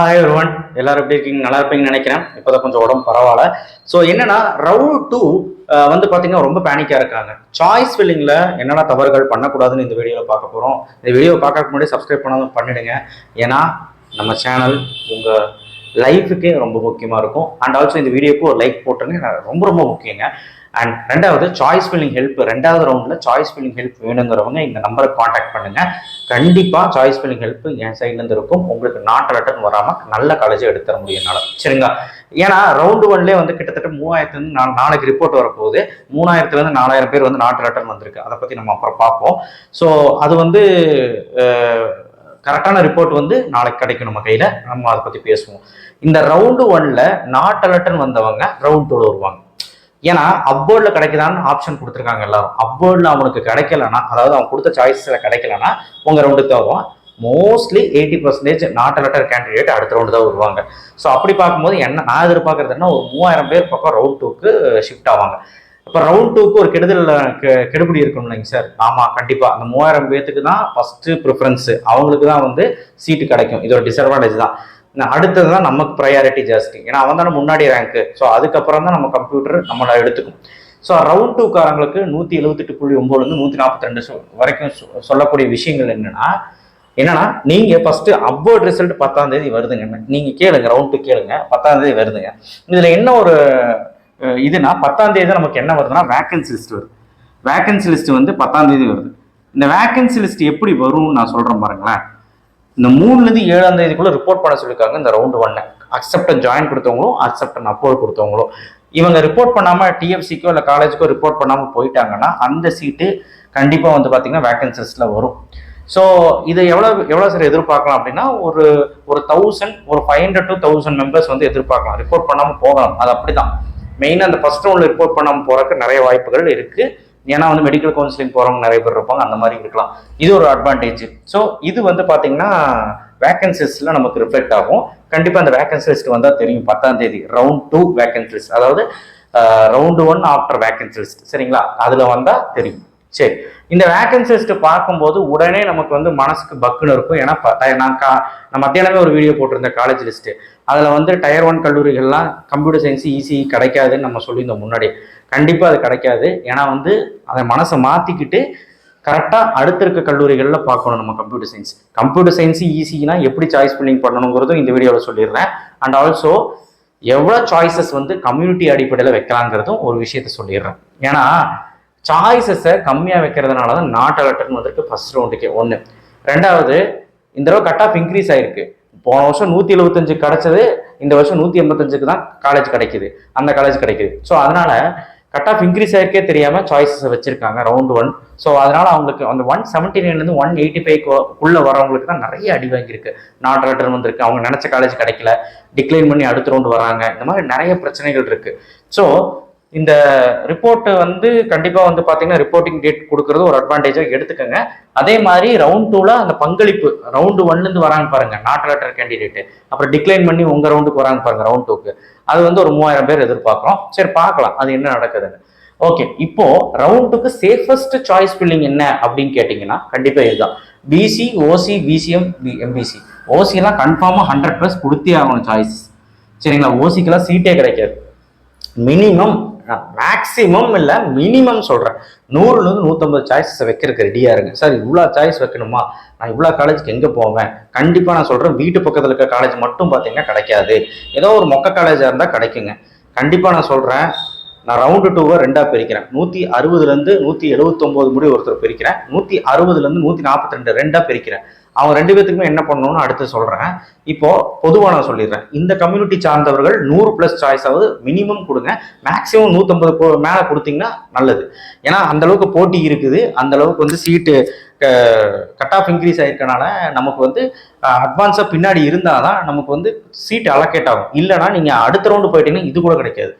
Hi ஒருவன் எல்லாரும் எப்படி இருக்கீங்க? நல்லா இருப்பீங்கன்னு நினைக்கிறேன். இப்போதான் கொஞ்சம் உடம்பு பரவாயில்ல. ஸோ என்னன்னா ரவுல் டூ வந்து பார்த்தீங்கன்னா ரொம்ப பேனிக்காக இருக்காங்க. சாய்ஸ் ஃபில்லிங்கில் என்னென்ன தவறுகள் பண்ணக்கூடாதுன்னு இந்த வீடியோவில் பார்க்க போகிறோம் இந்த வீடியோ பார்க்கறதுக்கு முன்னாடி சப்ஸ்கிரைப் பண்ணாலும் பண்ணிடுங்க. ஏன்னா நம்ம சேனல் உங்கள் லைஃபுக்கே ரொம்ப முக்கியமாக இருக்கும். அண்ட் ஆல்சோ இந்த வீடியோக்கு ஒரு லைக் போட்டுருங்க ரொம்ப ரொம்ப முக்கியங்க. அண்ட் ரெண்டாவது சாய்ஸ் ஃபில்லிங் ஹெல்ப் ரெண்டாவது ரவுண்டில் சாய்ஸ் ஃபில்லிங் ஹெல்ப் வேணுங்கிறவங்க இந்த நம்பரை காண்டாக்ட் பண்ணுங்கள் கண்டிப்பாக சாய்ஸ் ஃபில்லிங் ஹெல்ப் என் சைட்லேருந்து இருக்கும். உங்களுக்கு நாட்டு ரிட்டர்ன் வராமல் நல்ல காலேஜை எடுத்துற முடியும்னால சரிங்க சரிங்களா? ஏன்னா ரவுண்டு ஒன்லேயே வந்து கிட்டத்தட்ட மூவாயிரத்துலேருந்து நான் நாளைக்கு ரிப்போர்ட் வரப்போகுது. மூணாயிரத்துலேருந்து நாலாயிரம் பேர் வந்து நாட்டு ரிட்டர்ன் வந்திருக்கு. அதை பற்றி நம்ம அப்புறம் பார்ப்போம். ஸோ அது வந்து கரெக்டான ரிப்போர்ட் வந்து நாளைக்கு கிடைக்கும் நம்ம கையில். நம்ம அதை பற்றி பேசுவோம். இந்த ரவுண்டு ஒன்ல நாட் அலர்ட்னு வந்தவங்க ரவுண்ட் டூல வருவாங்க. ஏன்னா அப்போர்டில் கிடைக்குதான்னு ஆப்ஷன் கொடுத்துருக்காங்க எல்லாரும். அப்போர்டில் அவனுக்கு கிடைக்கலனா அதாவது அவன் கொடுத்த சாய்ஸில் கிடைக்கலனா உங்கள் ரவுண்டுக்கு தான் வருவான். Mostly eighty percentage not allotted candidate அடுத்த ரவுண்டு தான் வருவாங்க. ஸோ அப்படி பார்க்கும்போது என்ன நான் எதிர்பார்க்கறது என்ன ஒரு மூவாயிரம் பேர் பக்கம் ரவுண்ட் டூக்கு ஷிஃப்ட் ஆவாங்க. இப்போ ரவுண்ட் டூக்கு ஒரு கெடுதல் கெடுபடி கெடுபிடி இல்லைங்க சார் ஆமாம் கண்டிப்பாக அந்த மூவாயிரம் பேத்துக்கு தான் ஃபஸ்ட்டு ப்ரிஃபரன்ஸு அவங்களுக்கு தான் வந்து சீட்டு கிடைக்கும். இது ஒரு டிஸ்அட்வான்டேஜ் தான். நான் அடுத்தது தான் நமக்கு ப்ரையாரிட்டி ஜாஸ்தி. ஏன்னா அவன் தானே முன்னாடி ரேங்க்கு ஸோ அதுக்கப்புறம் தான் நம்ம கம்ப்யூட்டர் நம்மளை எடுத்துக்கும். ஸோ ரவுண்ட் டூக்காரங்களுக்கு நூற்றி எழுபத்தெட்டு புள்ளி ஒம்போதுலேருந்து நூற்றி நாற்பத்தி ரெண்டு வரைக்கும் சொல்லக்கூடிய விஷயங்கள் என்னென்னா என்னன்னா நீங்க ஃபர்ஸ்ட் அப்வர்ட் ரிசல்ட் பத்தாம் தேதி வருதுங்க. நீங்க கேளுங்க ரவுண்ட் டூ கேளுங்க பத்தாம் தேதி வருதுங்க. இதுல என்ன ஒரு இதுனா பத்தாம் தேதி தான் நமக்கு என்ன வருதுன்னா வேக்கன்சி லிஸ்ட் வருது. வேக்கன்சி லிஸ்ட் வந்து பத்தாம் தேதி வருது. இந்த வேக்கன்சி லிஸ்ட் எப்படி வரும்னு நான் சொல்றேன் பாருங்களேன். இந்த மூணுலேருந்து ஏழாம் தேதிக்குள்ள ரிப்போர்ட் பண்ண சொல்லியிருக்காங்க இந்த ரவுண்டு ஒன்னை அக்செப்டன் ஜாயின் கொடுத்தவங்களும் அக்செப்டன் அப்போர்ட் கொடுத்தவங்களும். இவங்க ரிப்போர்ட் பண்ணாம டிஎஃப்சிக்கோ இல்லை காலேஜுக்கோ ரிப்போர்ட் பண்ணாம போயிட்டாங்கன்னா அந்த சீட்டு கண்டிப்பாக வந்து பாத்தீங்கன்னா வேகன்சிஸ்ல வரும். ஸோ இதை எவ்வளோ எவ்வளோ சார் எதிர்பார்க்கலாம் அப்படின்னா ஒரு ஒரு தௌசண்ட் ஒரு five hundred to thousand members வந்து எதிர்பார்க்கலாம். ரிப்போர்ட் பண்ணாமல் போகலாம். அது அப்படி தான் மெயினாக அந்த ஃபஸ்ட் ரவுண்டில் ரிப்போர்ட் பண்ணாமல் போறதுக்கு நிறைய வாய்ப்புகள் இருக்கு. ஏன்னா வந்து மெடிக்கல் கவுன்சிலிங் போறவங்க நிறைய பேர் இருப்பாங்க அந்த மாதிரி இருக்கலாம். இது ஒரு அட்வான்டேஜ் ஸோ இது வந்து பார்த்தீங்கன்னா வேகன்சிஸ்ல நமக்கு ரிஃப்ளெக்ட் ஆகும். கண்டிப்பாக அந்த வேகன்சி லிஸ்ட் வந்தால் தெரியும் பத்தாம் தேதி ரவுண்ட் டூ வேகன்சிஸ் லிஸ்ட் அதாவது round one after vacancy list சரிங்களா? அதில் வந்தால் தெரியும். சரி. இந்த வேகன்சி லிஸ்ட் பார்க்கும்போது உடனே நமக்கு வந்து மனசுக்கு பக்குன்னு இருக்கும். ஏன்னா ப- நான் கா நான் மத்தியானமே ஒரு வீடியோ போட்டிருந்தேன் காலேஜ் லிஸ்ட்டு அதில் வந்து டயர் ஒன் கல்லூரிகள்லாம் கம்ப்யூட்டர் சயின்ஸ் ஈஸி கிடைக்காதுன்னு நம்ம சொல்லியிருந்தோம் முன்னாடி கண்டிப்பாக அது கிடைக்காது. ஏன்னா வந்து அதை மனசை மாற்றிக்கிட்டு கரெக்டாக அடுத்த இருக்க கல்லூரிகளில் பார்க்கணும் நம்ம கம்ப்யூட்டர் சயின்ஸ் கம்ப்யூட்டர் சயின்ஸ் ஈஸினா எப்படி சாய்ஸ் பில்லிங் பண்ணணுங்கிறதும் இந்த வீடியோவில் சொல்லிடுறேன். அண்ட் ஆல்சோ எவ்வளோ சாய்ஸஸ் வந்து கம்யூனிட்டி அடிப்படையில் வைக்கலாங்கிறதும் ஒரு விஷயத்த சொல்லிடுறேன். ஏன்னா சாய்ஸஸை கம்மியாக வைக்கிறதுனால தான் நாட் அலர்ட்னு வந்திருக்கு ஃபர்ஸ்ட் ரவுண்டுக்கு ஒன்று ரெண்டாவது இந்த தடவை கட் ஆஃப் இன்க்ரீஸ் ஆயிருக்கு. போன வருஷம் நூற்றி எழுபத்தஞ்சு கிடைச்சது இந்த வருஷம் நூற்றி எண்பத்தஞ்சுக்கு தான் காலேஜ் கிடைக்குது. அந்த காலேஜ் கிடைக்குது. ஸோ அதனால் கட் ஆஃப் இன்க்ரீஸ் ஆயிருக்கே தெரியாமல் சாய்ஸஸ் வச்சுருக்காங்க ரவுண்ட் ஒன் ஸோ அதனால் அவங்களுக்கு அந்த ஒன் செவன்ட்டி நைன்லேருந்து ஒன் எயிட்டி ஃபைவ் உள்ளே வரவங்களுக்கு தான் நிறைய அடி வாங்கியிருக்கு. நாட் ரிட்டர்ன் வந்திருக்கு. அவங்க நினச்ச காலேஜ் கிடைக்கல. டிக்ளைன் பண்ணி அடுத்த ரவுண்டு வராங்க இந்த மாதிரி நிறைய பிரச்சனைகள் இருக்குது ஸோ இந்த ரிப்போர்ட் வந்து கண்டிப்பா வந்து பாத்தீங்கன்னா ரிப்போர்ட்டிங் டேட் கொடுக்கறது ஒரு அட்வான்டேஜா எடுத்துக்கோங்க. அதே மாதிரி ரவுண்ட் டூல அந்த பங்களிப்பு ரவுண்டு ஒன்ல இருந்து வராங்க பாருங்க நாட் லெட்டர் கேண்டிடேட் அப்புறம் டிக்ளைன் பண்ணி உங்க ரவுண்டுக்கு வராங்க பாருங்க ரவுண்ட் டூக்கு அது வந்து ஒரு மூவாயிரம் பேர் எதிர்பார்க்குறோம். சரி பார்க்கலாம். அது என்ன நடக்குதுன்னு. ஓகே இப்போ ரவுண்டுக்கு சேஃபஸ்ட் சாய்ஸ் ஃபில்லிங் என்ன அப்படின்னு கேட்டிங்கன்னா கண்டிப்பா இதுதான். BC OC BCM B MBC ஓசிலாம் கன்ஃபார்மாக ஹண்ட்ரட் ப்ளஸ் கொடுத்தே ஆகணும் சாய்ஸ் சரிங்களா? ஓசிக்கெல்லாம் சீட்டே கிடைக்காது. மினிமம் நான் மேக்ஸிமம் இல்லை மினிமம் சொல்கிறேன் நூறுலேருந்து நூற்றம்பது சாய்ஸஸ் வைக்கிறதுக்கு ரெடியாக இருங்க. சார் இவ்வளோ சாய்ஸ் வைக்கணுமா? நான் இவ்வளோ காலேஜுக்கு எங்கே போவேன்? கண்டிப்பாக நான் சொல்கிறேன் வீட்டு பக்கத்தில் இருக்க காலேஜ் மட்டும் பார்த்தீங்கன்னா கிடைக்காது. ஏதோ ஒரு மொக்க காலேஜாக இருந்தால் கிடைக்குங்க. கண்டிப்பாக நான் சொல்கிறேன் நான் ரவுண்டு டூவை ரெண்டாக பிரிக்கிறேன். நூற்றி அறுபதுலேருந்து நூற்றி எழுபத்தொம்போது முடி ஒருத்தர் பிரிக்கிறேன். நூற்றி அறுபதுலேருந்து நூற்றி நாற்பத்தி ரெண்டு ரெண்டாக பிரிக்கிறேன். அவங்க ரெண்டு பேத்துக்குமே என்ன பண்ணணும்னு அடுத்து சொல்கிறேன் இப்போ பொதுவாக நான் சொல்லிடுறேன். இந்த கம்யூனிட்டி சார்ந்தவர்கள் நூறு ப்ளஸ் சாய்ஸ் ஆகுது மினிமம் கொடுங்க. மேக்ஸிமம் நூற்றம்பது மேலே கொடுத்தீங்கன்னா நல்லது. ஏன்னா அந்த அளவுக்கு போட்டி இருக்குது. அந்த அளவுக்கு வந்து சீட்டு கட் ஆஃப் இன்க்ரீஸ் ஆயிருக்கனால நமக்கு வந்து அட்வான்ஸாக பின்னாடி இருந்தால் தான் நமக்கு வந்து சீட் அலோகேட் ஆகும். இல்லைனா நீங்கள் அடுத்த ரவுண்டு போயிட்டீங்கன்னா இது கூட கிடைக்காது.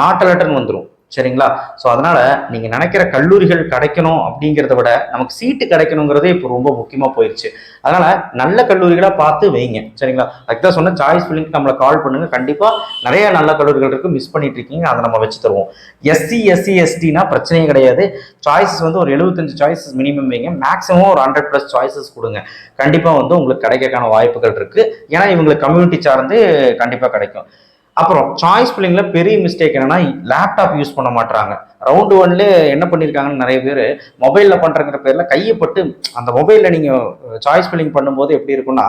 நாட் அலர்ட்னு வந்துடும் சரிங்களா? ஸோ அதனால நீங்கள் நினைக்கிற கல்லூரிகள் கிடைக்கணும் அப்படிங்கிறத விட நமக்கு சீட்டு கிடைக்கணுங்கிறதே இப்போ ரொம்ப முக்கியமாக போயிடுச்சு அதனால நல்ல கல்லூரிகளாக பார்த்து வைங்க. சரிங்களா? அதுக்கு தான் சொன்ன சாய்ஸ் ஃபில்லிங் நம்மளை கால் பண்ணுங்க. கண்டிப்பாக நிறைய நல்ல கல்லூரிகள் இருக்கு. மிஸ் பண்ணிட்டு இருக்கீங்க. அதை நம்ம வச்சு தருவோம். எஸ்சி எஸ்சி எஸ்டினா பிரச்சனையே கிடையாது. சாய்ஸஸ் வந்து ஒரு எழுபத்தஞ்சு சாய்ஸஸ் மினிமம் வைங்க. மேக்ஸிமம் ஒரு ஹண்ட்ரட் ப்ளஸ் சாய்ஸஸ் கொடுங்க. கண்டிப்பாக வந்து உங்களுக்கு கிடைக்கக்கான வாய்ப்புகள் இருக்கு. ஏன்னா இவங்களுக்கு கம்யூனிட்டி சார்ந்து கண்டிப்பாக கிடைக்கும். அப்புறம் சாய்ஸ் பிள்ளைங்கள பெரிய மிஸ்டேக் என்னன்னா லேப்டாப் யூஸ் பண்ண மாட்டாங்க ரவுண்டு ஒன்ல என்ன பண்ணியிருக்காங்கன்னு நிறைய பேர் மொபைலில் பண்ணுறங்கிற பேரில் கையப்பட்டு அந்த மொபைலில் நீங்கள் சாய்ஸ் ஃபில்லிங் பண்ணும்போது எப்படி இருக்கும்னா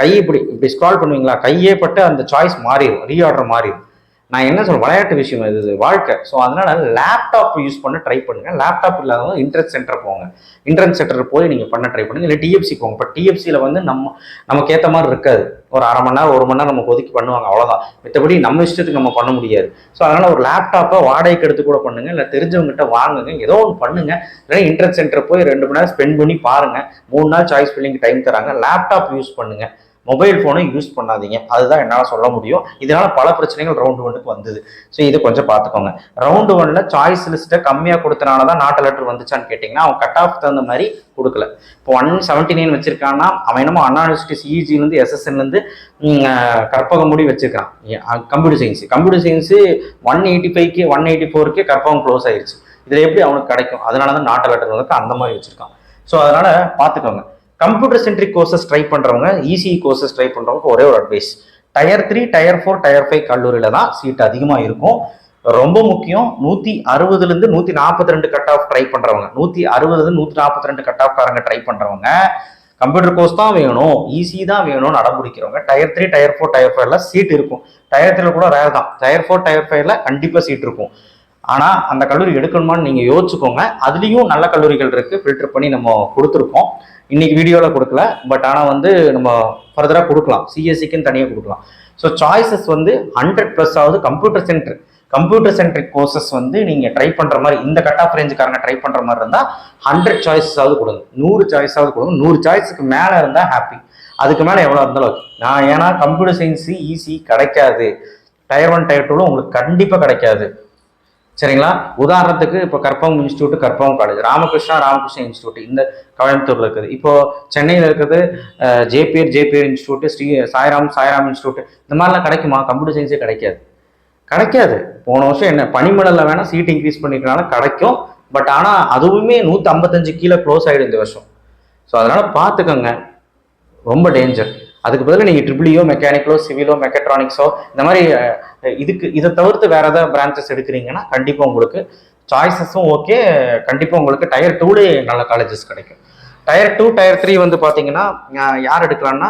கை இப்படி இப்படி ஸ்க்ரால் பண்ணுவீங்களா? கையே பட்டு அந்த சாய்ஸ் மாறிடும் ரீஆர்டர் மாறிடும். நான் என்ன சொல்கிறேன் விளையாட்டு விஷயம் இது வாழ்க்கை. ஸோ அதனால லேப்டாப் யூஸ் பண்ண ட்ரை பண்ணுங்க. லேப்டாப் இல்லாதவங்க இன்ட்ரெஸ்ட் சென்டர் போங்க. இன்ட்ரெஸ்ட் சென்டர் போய் நீங்கள் பண்ண ட்ரை பண்ணுங்க. இல்லை டிஎஃப்சி போங்க. இப்போ டிஎஃப்சியில் வந்து நம்ம நமக்கு ஏற்ற மாதிரி இருக்காது. ஒரு அரை மணி நேரம் ஒரு மணி நேரம் நம்ம ஒதுக்கி பண்ணுவாங்க அவ்வளோதான் மற்றபடி நம்ம இஷ்டத்துக்கு நம்ம பண்ண முடியாது. ஸோ அதனால ஒரு லேப்டாப்பை வாடகைக்கு எடுத்து கூட பண்ணுங்க. இல்லை தெரிஞ்சவங்ககிட்ட வாங்குங்க. ஏதோ ஒன்று பண்ணுங்க. இல்லைன்னா இன்ட்ரெஸ்ட் சென்டர் போய் ரெண்டு மணி நேரம் ஸ்பெண்ட் பண்ணி பாருங்க. மூணு நாள் சாய்ஸ் ஃபில்லிங் டைம் தராங்க. லேப்டாப் யூஸ் பண்ணுங்க. மொபைல் ஃபோனை யூஸ் பண்ணாதீங்க. அதுதான் என்னால் சொல்ல முடியும். இதனால பல பிரச்சனைகள் ரவுண்டு ஒன்றுக்கு வந்தது. ஸோ இதை கொஞ்சம் பார்த்துக்கோங்க. ரவுண்டு ஒன்ல சாய்ஸ் லிஸ்ட்டை கம்மியாக கொடுத்தனால தான் நாட்டு லெட்டர் வந்துச்சான்னு கேட்டிங்கன்னா அவன் கட் ஆஃப் தகுந்த மாதிரி கொடுக்கல. இப்போ ஒன் செவன்ட்டி நைன் வச்சிருக்கான்னா அவன் என்னமோ அண்ணா யூனிவர்சிட்டி சிஇஜிலேருந்து எஸ்எஸ்என்லேருந்து கற்பகமுடி வச்சிருக்கான் computer science computer science one eighty ஃபைவ்க்கு ஒன் எயிட்டி ஃபோருக்கே கற்பகம் க்ளோஸ் ஆயிடுச்சு இதில் எப்படி அவனுக்கு கிடைக்கும்? அதனால தான் நாட்டு லெட்டர் வந்து அந்த மாதிரி வச்சிருக்கான். ஸோ அதனால் பார்த்துக்கோங்க. கம்ப்யூட்டர் சென்ட்ரிக் கோர்சஸ் ட்ரை பண்ணுறவங்க இசிஇ கோர்சஸ் ட்ரை பண்ணுறவங்க ஒரே ஒரு advice tier three tier four tier five கல்லூரியில் தான் சீட் அதிகமாக இருக்கும். ரொம்ப முக்கியம் நூற்றி அறுபதுலேருந்து நூற்றி நாற்பத்தி ரெண்டு கட் ஆஃப் ட்ரை பண்ணுறவங்க நூற்றி அறுபதுலேருந்து நூற்றி நாற்பத்தி ரெண்டு கட் ஆஃப் காரங்க ட்ரை பண்ணுறவங்க கம்ப்யூட்டர் கோர்ஸ் தான் வேணும் ஈஸி தான் வேணும்னு அடம்பிடிக்கிறவங்க tier three tier four tier ஃபைவ்ல சீட் இருக்கும். டயர் த்ரீல கூட ரேர் தான். டயர் ஃபோர் டயர் ஃபைவ்ல கண்டிப்பாக சீட் இருக்கும். ஆனால் அந்த கல்லூரி எடுக்கணுமான்னு நீங்கள் யோசிச்சுக்கோங்க. அதுலேயும் நல்ல கல்லூரிகள் இருக்குது ஃபில்டர் பண்ணி நம்ம கொடுத்துருக்கோம். இன்னைக்கு வீடியோவில் கொடுக்கல. பட் ஆனால் வந்து நம்ம ஃபர்தராக கொடுக்கலாம். சிஎஸ்சிக்குன்னு தனியாக கொடுக்கலாம். ஸோ சாய்ஸஸ் வந்து ஹண்ட்ரட் ப்ளஸ் ஆகுது computer centre computer centric courses வந்து நீங்கள் ட்ரை பண்ணுற மாதிரி இந்த கட் ஆஃப் ரேஞ்சுக்காரங்க ட்ரை பண்ணுற மாதிரி இருந்தால் ஹண்ட்ரட் சாய்ஸஸாவது கொடுங்க. நூறு சாய்ஸாவது கொடுங்க. நூறு சாய்ஸுக்கு மேலே இருந்தால் ஹாப்பி அதுக்கு மேலே எவ்வளோ இருந்தாலும் நான் ஏன்னா கம்ப்யூட்டர் சயின்ஸு ஈஸி கிடைக்காது. டயர் ஒன் டயர் டூவில் உங்களுக்கு கண்டிப்பாக கிடைக்காது. சரிங்களா? உதாரணத்துக்கு இப்போ Karpagam institute Karpagam college Ramakrishna Ramakrishna institute இந்த கோயம்புத்தூர்ல இருக்குது. இப்போ சென்னையில் இருக்கிறது JPR JPR institute Sri Sairam Sairam institute. இந்த மாதிரிலாம் கிடைக்குமா? கம்ப்யூட்டர் சயின்ஸே கிடைக்காது. கிடைக்காது. போன வருஷம் என்ன பனிமடலில் வேணால் சீட் இன்க்ரீஸ் பண்ணிக்கிறனால கிடைக்கும். பட் ஆனால் அதுவுமே நூற்றி ஐம்பத்தஞ்சு கீழே க்ளோஸ் ஆகிடும் இந்த வருஷம். ஸோ அதனால் பார்த்துக்கோங்க. ரொம்ப டேஞ்சர் அதுக்கு பதிலாக நீங்கள் ட்ரிபிளியோ மெக்கானிக்கலோ சிவிலோ மெக்கட்ரானிக்ஸோ இந்த மாதிரி இதுக்கு இதை தவிர்த்து வேற ஏதாவது பிரான்ச்சஸ் எடுக்கிறீங்கன்னா கண்டிப்பாக உங்களுக்கு சாய்ஸஸும் ஓகே கண்டிப்பாக உங்களுக்கு டயர் டூலே நல்ல காலேஜஸ் கிடைக்கும். டயர் டூ டயர் த்ரீ வந்து பார்த்தீங்கன்னா யார் எடுக்கலாம்னா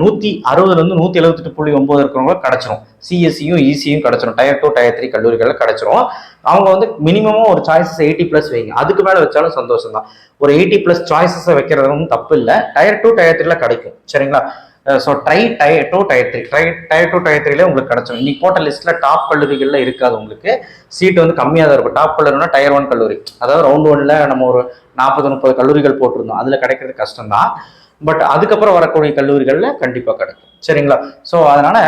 நூற்றி அறுபதுலேருந்து நூற்றி எழுபத்தெட்டு புள்ளி ஒம்பது இருக்கிறவங்க கிடச்சிரும். சிஎஸ்சியும் ஈஸியும் கிடச்சிரும். டயர் டூ டயர் த்ரீ கல்லூரிகளில் கிடச்சிரும். அவங்க வந்து மினிமமும் ஒரு சாய்ஸஸ் எயிட்டி ப்ளஸ் வைங்க. அதுக்கு மேலே வச்சாலும் சந்தோஷம் தான் ஒரு எயிட்டி ப்ளஸ் சாய்ஸஸை வைக்கிறதும் தப்பு இல்லை. டயர் டூ டயர் த்ரீல கிடைக்கும். சரிங்களா? So try tier two tier three try tier two tier த்ரீல உங்களுக்கு கிடச்சிடும் இன்னைக்கு போட்ட லிஸ்ட்டில் டாப் கல்லூரிகளில் இருக்காது உங்களுக்கு. சீட் வந்து கம்மியாக தான் இருக்கும். டாப் கல்லூரினா டயர் ஒன் கல்லூரி. அதாவது ரவுண்ட் ஒன்ல நம்ம ஒரு நாற்பது முப்பது கல்லூரிகள் போட்டிருந்தோம். அதில் கிடைக்கிறது கஷ்டம் தான் பட் அதுக்கப்புறம் வரக்கூடிய கல்லூரிகளில் கண்டிப்பாக கிடைக்கும். சரிங்களா? ஸோ அதனால்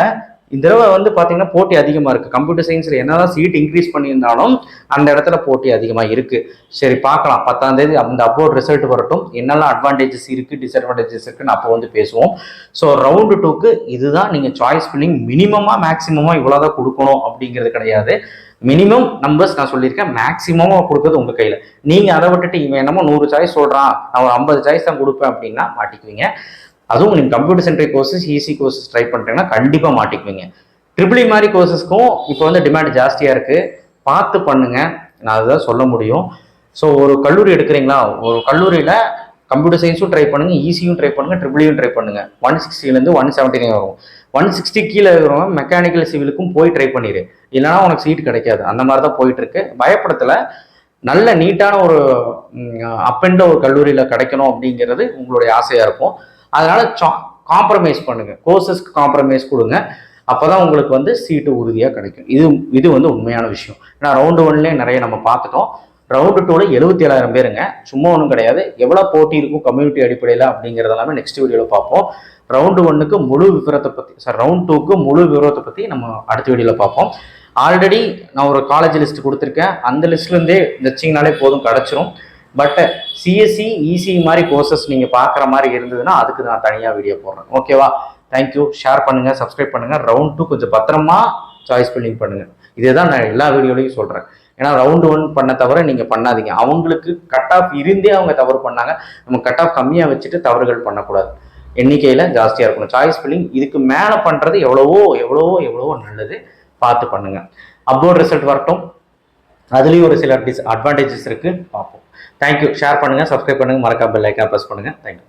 இந்த தடவை வந்து பார்த்தீங்கன்னா போட்டி அதிகமாக இருக்குது கம்ப்யூட்டர் சயின்ஸில் என்னதான் சீட் இன்க்ரீஸ் பண்ணியிருந்தாலும் அந்த இடத்துல போட்டி அதிகமாக இருக்குது சரி பார்க்கலாம். பத்தாம் தேதி அந்த அப்போட் ரிசல்ட் வரட்டும். என்னெல்லாம் அட்வான்டேஜஸ் இருக்குது டிஸ்அட்வான்டேஜஸ் இருக்குன்னு அப்போ வந்து பேசுவோம். ஸோ ரவுண்டு டூக்கு இதுதான் நீங்கள் சாய்ஸ் ஃபில்லிங் மேக்ஸிமமாக இவ்வளோ தான் கொடுக்கணும் அப்படிங்கிறது கிடையாது. மினிமம் நம்பர்ஸ் நான் சொல்லியிருக்கேன். மேக்ஸிமமாக கொடுக்கறது உங்கள் கையில். நீங்கள் அதை விட்டுட்டு இவன் என்னமோ நூறு சாய்ஸ் சொல்கிறான் நான் ஒரு ஐம்பது சாய்ஸ் தான் கொடுப்பேன் அப்படின்னா மாட்டிக்குவீங்க. அதுவும் நீங்கள் computer centric courses easy courses try பண்ணுறீங்கன்னா கண்டிப்பாக மாட்டிக்குவீங்க. ட்ரிபிளி e மாதிரி கோர்சஸ்க்கும் இப்போ வந்து டிமாண்ட் ஜாஸ்தியாக இருக்குது பார்த்து பண்ணுங்க. நான் அதுதான் சொல்ல முடியும். ஸோ ஒரு கல்லூரி எடுக்கிறீங்களா? ஒரு கல்லூரியில் கம்ப்யூட்டர் சயின்ஸும் ட்ரை பண்ணுங்க ஈஸியும் ட்ரை பண்ணுங்கள் ட்ரிபிளியும் e ட்ரை பண்ணுங்கள் ஒன் சிக்ஸ்டிலேருந்து ஒன் செவன்டி வரும். ஒன் சிக்ஸ்டி கீழே இருக்கிறவங்க மெக்கானிக்கல் சிவிலுக்கும் போய் ட்ரை பண்ணிடு இல்லைன்னா உனக்கு சீட் கிடைக்காது. அந்த மாதிரி தான் போயிட்டுருக்கு. இருக்கு நல்ல நீட்டான ஒரு அப்பெண்ட ஒரு கல்லூரியில் கிடைக்கணும் அப்படிங்கிறது உங்களுடைய ஆசையாக இருக்கும். அதனால காம்ப்ரமைஸ் பண்ணுங்க. கோர்சஸ்க்கு காம்ப்ரமைஸ் கொடுங்க. அப்போதான் உங்களுக்கு வந்து சீட்டு உறுதியாக கிடைக்கும். இது இது வந்து உண்மையான விஷயம். ஏன்னா ரவுண்டு ஒன்லேயே நிறைய நம்ம பார்த்துட்டோம். ரவுண்டு டூவில் எழுபத்தி ஏழாயிரம் பேருங்க. சும்மா ஒன்றும் கிடையாது. எவ்வளோ போட்டி இருக்கும் கம்யூனிட்டி அடிப்படையில் அப்படிங்கிறது எல்லாமே நெக்ஸ்ட் வீடியோவில் பார்ப்போம். ரவுண்டு ஒன்றுக்கு முழு விவரத்தை பற்றி சார் ரவுண்ட் டூக்கு முழு விவரத்தை பற்றி நம்ம அடுத்த வீடியோவில் பார்ப்போம். ஆல்ரெடி நான் ஒரு காலேஜ் லிஸ்ட் கொடுத்துருக்கேன். அந்த லிஸ்ட்லேருந்தே வச்சிங்கனாலே போதும் கிடச்சிரும். பட் சிஎஸ்சி இசி மாதிரி கோர்சஸ் நீங்கள் பார்க்குற மாதிரி இருந்ததுன்னா அதுக்கு நான் தனியாக வீடியோ போடுறேன். ஓகேவா தேங்க்யூ ஷேர் பண்ணுங்கள் சப்ஸ்கிரைப் பண்ணுங்கள் ரவுண்ட் டூ கொஞ்சம் பத்திரமா சாய்ஸ் ஃபில்லிங் பண்ணுங்கள் இதுதான் நான் எல்லா வீடியோலையும் சொல்கிறேன் ஏன்னா ரவுண்டு ஒன் பண்ண தவிர நீங்கள் பண்ணாதீங்க. அவங்களுக்கு கட் ஆஃப் இருந்தே அவங்க தவறு பண்ணாங்க. நம்ம கட் ஆஃப் கம்மியாக வச்சுட்டு தவறுகள் பண்ணக்கூடாது. எண்ணிக்கையில் ஜாஸ்தியாக இருக்கணும். சாய்ஸ் ஃபில்லிங் இதுக்கு மேலே பண்ணுறது எவ்வளவோ எவ்வளவோ எவ்வளவோ நல்லது. பார்த்து பண்ணுங்கள் அப்லோட் ரிசல்ட் வரட்டும். அதுலேயும் ஒரு சில டிஸ் அட்வான்டேஜஸ் இருக்குது பார்ப்போம். தேங்க்யூ ஷேர் பண்ணுங்கள் சப்ஸ்கிரைப் பண்ணுங்கள் மறக்காம பெல் ஐக்கான் ப்ரெஸ் பண்ணுங்கள் தேங்க்யூ